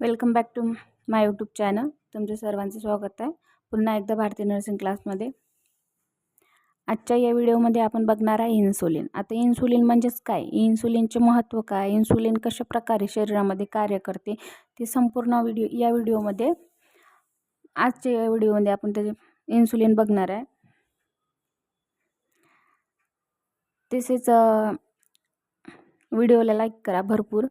Welcome back to my YouTube channel. तुमचं सर्वांचं स्वागत आहे. पुन्हा एकदा भारतीय नर्सिंग क्लासमध्ये आजच्या या व्हिडिओमध्ये आपण बघणार आहे इन्सुलिन आता इन्सुलिन म्हणजेच काय? इन्सुलिनचे महत्त्व काय? इन्सुलिन कशा प्रकारे शरीरामध्ये कार्य करते? ते संपूर्ण व्हिडिओ या व्हिडिओमध्ये आजच्या या व्हिडिओमध्ये आपण त्याचे इन्सुलिन बघणार आहे. तसेच व्हिडिओला लाईक करा भरपूर.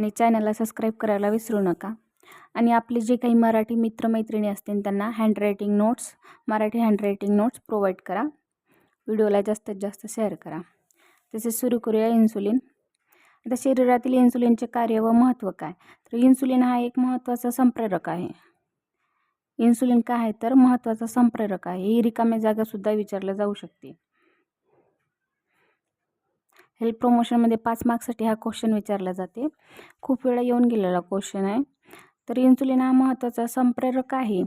आणि चॅनलला सबस्क्राईब करायला विसरू नका. आणि आपले जे काही मराठी मित्रमैत्रिणी असतील त्यांना handwriting notes Marathi handwriting notes provide करा. व्हिडिओला जास्तीत जास्त शेअर करा. तसेच सुरू करूया इन्सुलिन आता शरीरातील इन्सुलिनचे कार्य व महत्त्व काय? तर इन्सुलिन हा एक महत्त्वाचा संप्रेरक आहे. इन्सुलिन काय आहे? तर महत्त्वाचा संप्रेरक आहे. ही रिकाम्या जागासुद्धा विचारलं जाऊ शकते. हेल्थ प्रमोशनमध्ये पाच मार्क्ससाठी हा क्वेश्चन विचारला जाते. खूप वेळा येऊन गेलेला क्वेश्चन आहे. तर इन्सुलिन हा महत्त्वाचा संप्रेरक आहे.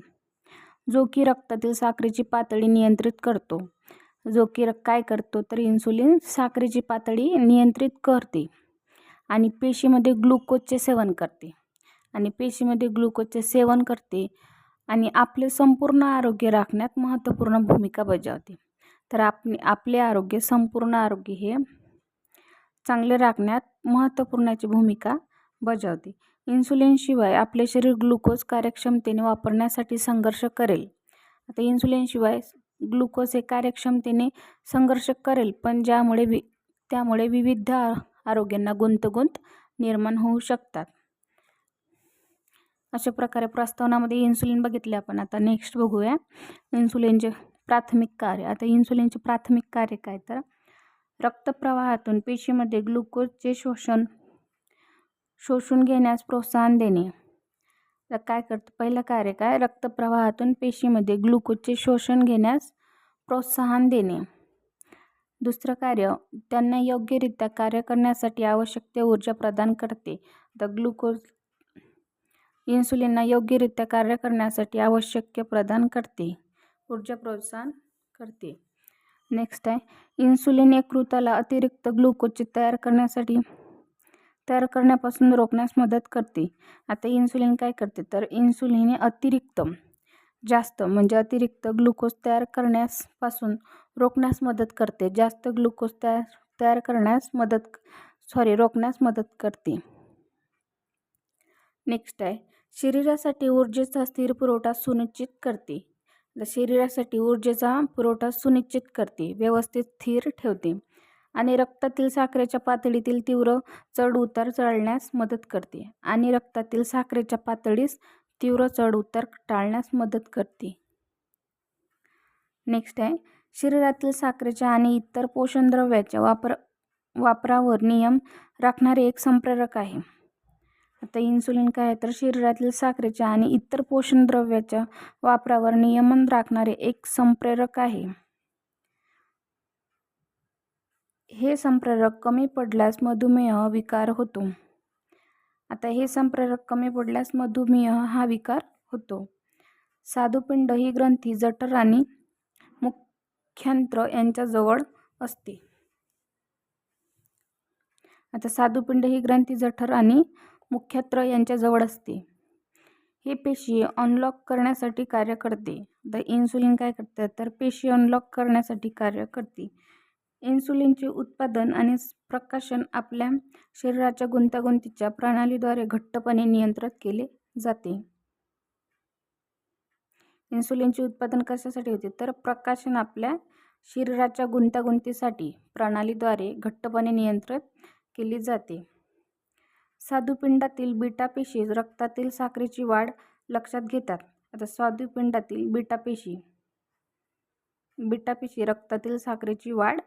जो की रक्तातील साखरेची पातळी नियंत्रित करतो. जो की काय करतो? तर इन्सुलिन साखरेची पातळी नियंत्रित करते. आणि पेशीमध्ये ग्लुकोजचे सेवन करते. आणि पेशीमध्ये ग्लुकोजचे सेवन करते. आणि आपले संपूर्ण आरोग्य राखण्यात महत्त्वपूर्ण भूमिका बजावते. तर आप आपले आरोग्य संपूर्ण आरोग्य हे चांगले राखण्यात महत्त्वपूर्णाची भूमिका बजावते. इन्सुलिनशिवाय आपले शरीर ग्लुकोज कार्यक्षमतेने वापरण्यासाठी संघर्ष करेल. आता इन्सुलिनशिवाय ग्लुकोज हे कार्यक्षमतेने संघर्ष करेल पण ज्यामुळे वि त्यामुळे विविध आरोग्यांना गुंतगुंत निर्माण होऊ शकतात. अशा प्रकारे प्रस्तावनामध्ये इन्सुलिन बघितले आपण. आता नेक्स्ट बघूया. इन्सुलिनचे प्राथमिक कार्य. आता इन्सुलिनचे प्राथमिक कार्य काय तर रक्तप्रवाहातून पेशीमध्ये ग्लुकोजचे शोषण शोषून घेण्यास प्रोत्साहन देणे. तर काय करतं? पहिलं कार्य काय? रक्तप्रवाहातून पेशीमध्ये ग्लुकोजचे शोषण घेण्यास प्रोत्साहन देणे. दुसरं कार्य त्यांना योग्यरित्या कार्य करण्यासाठी आवश्यक ते ऊर्जा प्रदान करते. द ग्लुकोज इन्सुलिनना योग्यरित्या कार्य करण्यासाठी आवश्यक प्रदान करते. ऊर्जा प्रोत्साहन करते. नेक्स्ट आहे. इन्सुलिन यकृताला अतिरिक्त ग्लुकोजची तयार करण्यासाठी तयार करण्यापासून रोखण्यास मदत करते. आता इन्सुलिन काय करते? तर इन्सुलिन हे अतिरिक्त जास्त म्हणजे अतिरिक्त ग्लुकोज तयार करण्यासपासून रोखण्यास मदत करते. जास्त ग्लुकोज तयार तयार करण्यास मदत सॉरी रोखण्यास मदत करते. नेक्स्ट आहे. शरीरासाठी ऊर्जेचा स्थिर पुरवठा सुनिश्चित करते. शरीरासाठी ऊर्जेचा पुरवठा सुनिश्चित करते व्यवस्थित स्थिर ठेवते आणि रक्तातील साखरेच्या पातळीतील तीव्र चढ उतार मदत करते आणि रक्तातील साखरेच्या पातळीस तीव्र चढ उतार टाळण्यास मदत करते. नेक्स्ट आहे शरीरातील साखरेच्या आणि इतर पोषणद्रव्याच्या वापर वापरावर नियम राखणारे एक संप्रेरक आहे. आता इन्सुलिन काय आहे तर शरीरातील साखरेच्या आणि इतर पोषणद्रव्याच्या वापरावर नियमन राखणारे एक संप्रेरक आहे. हे संप्रेरक कमी पडल्यास मधुमेह विकार होतो. आता हे संप्रेरक कमी पडल्यास मधुमेह हा विकार होतो. साधुपिंड ही ग्रंथी जठर आणि मुख्यंत्र यांच्याजवळ असते. आता साधुपिंड ही ग्रंथी जठर आणि मुख्यत्र यांच्याजवळ असते. हे पेशी अनलॉक करण्यासाठी कार्य करते. द इन्सुलिन काय करते तर पेशी अनलॉक करण्यासाठी कार्य करते. इन्सुलिनचे उत्पादन आणि प्रकाशन आपल्या शरीराच्या गुंतागुंतीच्या प्रणालीद्वारे घट्टपणे नियंत्रित केले जाते. इन्सुलिनचे उत्पादन कशासाठी होते? तर प्रकाशन आपल्या शरीराच्या गुंतागुंतीसाठी प्रणालीद्वारे घट्टपणे नियंत्रित केली जाते. स्वादुपिंडातील बीटा पेशी रक्तातील साखरेची वाढ लक्षात घेतात. आता स्वादुपिंडातील बीटा पेशी बीटा पेशी रक्तातील साखरेची वाढ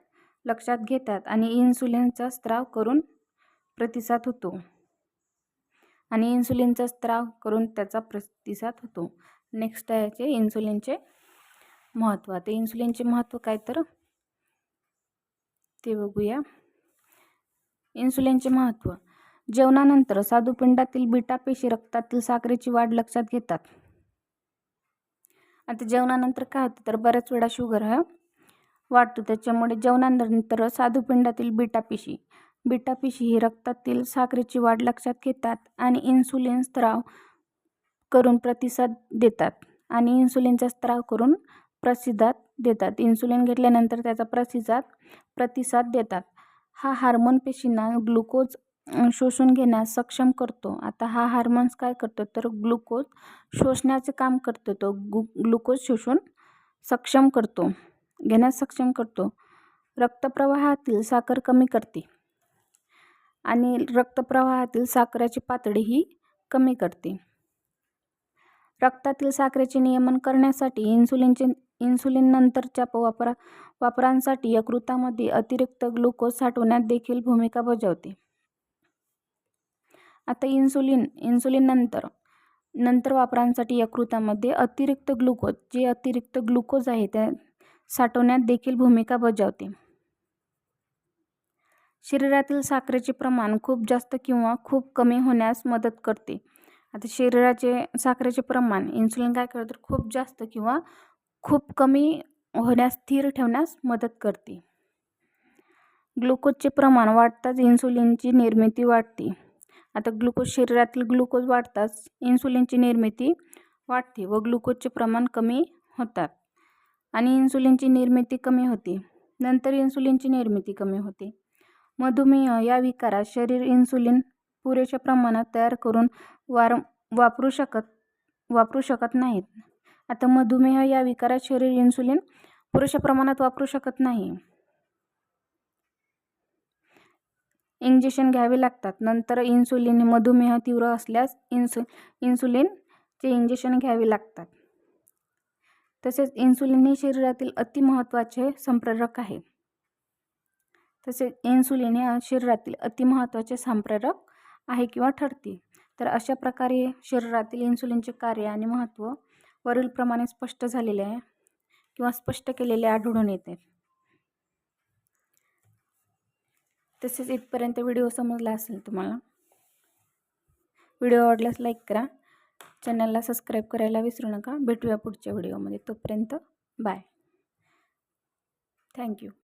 लक्षात घेतात आणि इन्सुलिनचा स्त्राव करून प्रतिसाद होतो. आणि इन्सुलिनचा स्त्राव करून त्याचा प्रतिसाद होतो. नेक्स्ट आहे याचे इन्सुलिनचे महत्त्व आता इन्सुलिनचे महत्त्व काय तर? ते बघूया. इन्सुलिनचे महत्त्व जेवणानंतर साधुपिंडातील बीटा पेशी रक्तातील साखरेची वाढ लक्षात घेतात. आता जेवणानंतर काय होतं? तर बऱ्याच वेळा शुगर हा वाढतो. त्याच्यामुळे जेवणानंतर साधुपिंडातील बीटा पेशी बीटा पेशी ही रक्तातील साखरेची वाढ लक्षात घेतात आणि इन्सुलिन स्त्राव करून प्रतिसाद देतात आणि इन्सुलिनचा स्त्राव करून प्रसिद्धात देतात. इन्सुलिन घेतल्यानंतर त्याचा प्रतिसाद प्रतिसाद देतात. हा हार्मोन पेशींना ग्लुकोज शोषून घेण्यास सक्षम करतो. आता हा हार्मोन्स काय करतो? तर ग्लुकोज शोषण्याचे काम करतो. तो गु ग्लुकोज शोषून सक्षम करतो. घेण्यास सक्षम करतो. रक्तप्रवाहातील साखर कमी करते. आणि रक्तप्रवाहातील साखरेची पातळीही कमी करते. रक्तातील साखरेचे नियमन करण्यासाठी इन्सुलिनचे इन्सुलिन नंतरच्या प- वापरा वापरांसाठी यकृतामध्ये अतिरिक्त ग्लुकोज साठवण्यात देखील भूमिका बजावते. आता इन्सुलिन इन्सुलिन नंतर. नंतर वापरांसाठी यकृतामध्ये अतिरिक्त ग्लुकोज जे अतिरिक्त ग्लुकोज आहे त्या साठवण्यात देखील भूमिका बजावते. शरीरातील साखरेचे प्रमाण खूप जास्त किंवा खूप कमी होण्यास मदत करते. आता शरीराचे साखरेचे प्रमाण इन्सुलिन काय करतं तर खूप जास्त किंवा खूप कमी होण्यास स्थिर ठेवण्यास मदत करते. ग्लुकोजचे प्रमाण वाढताच इन्सुलिनची निर्मिती वाढते. आता ग्लुकोज शरीरातील ग्लुकोज वाढताच इन्सुलिनची निर्मिती वाढते व ग्लुकोजचे प्रमाण कमी होतात. आणि इन्सुलिनची निर्मिती कमी होते. नंतर इन्सुलिनची निर्मिती कमी होते. मधुमेह या विकारात शरीर इन्सुलिन पुरेशा प्रमाणात तयार करून वार वापरू शकत वापरू शकत नाहीत. आता मधुमेह या विकारात शरीर इन्सुलिन पुरेशा प्रमाणात वापरू शकत नाही. इंजेक्शन घ्यावे लागतात. नंतर इन्सुलिन मधुमेह तीव्र असल्यास इन्सु इन्सुलिनचे इंजेक्शन घ्यावे लागतात. तसेच इन्सुलिन हे शरीरातील अतिमहत्त्वाचे संप्रेरक आहे. तसेच इन्सुलिन हे शरीरातील अतिमहत्त्वाचे संप्रेरक आहे किंवा ठरते. तर अशा प्रकारे शरीरातील इन्सुलिनचे कार्य आणि महत्त्व वरीलप्रमाणे स्पष्ट झालेले आहे किंवा स्पष्ट केलेले आढळून येते. तसेच इथपर्यंत व्हिडिओ समजला असेल तुम्हाला व्हिडिओ आवडल्यास लाईक करा. चॅनलला सबस्क्राईब करायला विसरू नका. भेटूया पुढच्या व्हिडिओमध्ये. तोपर्यंत बाय. थँक्यू.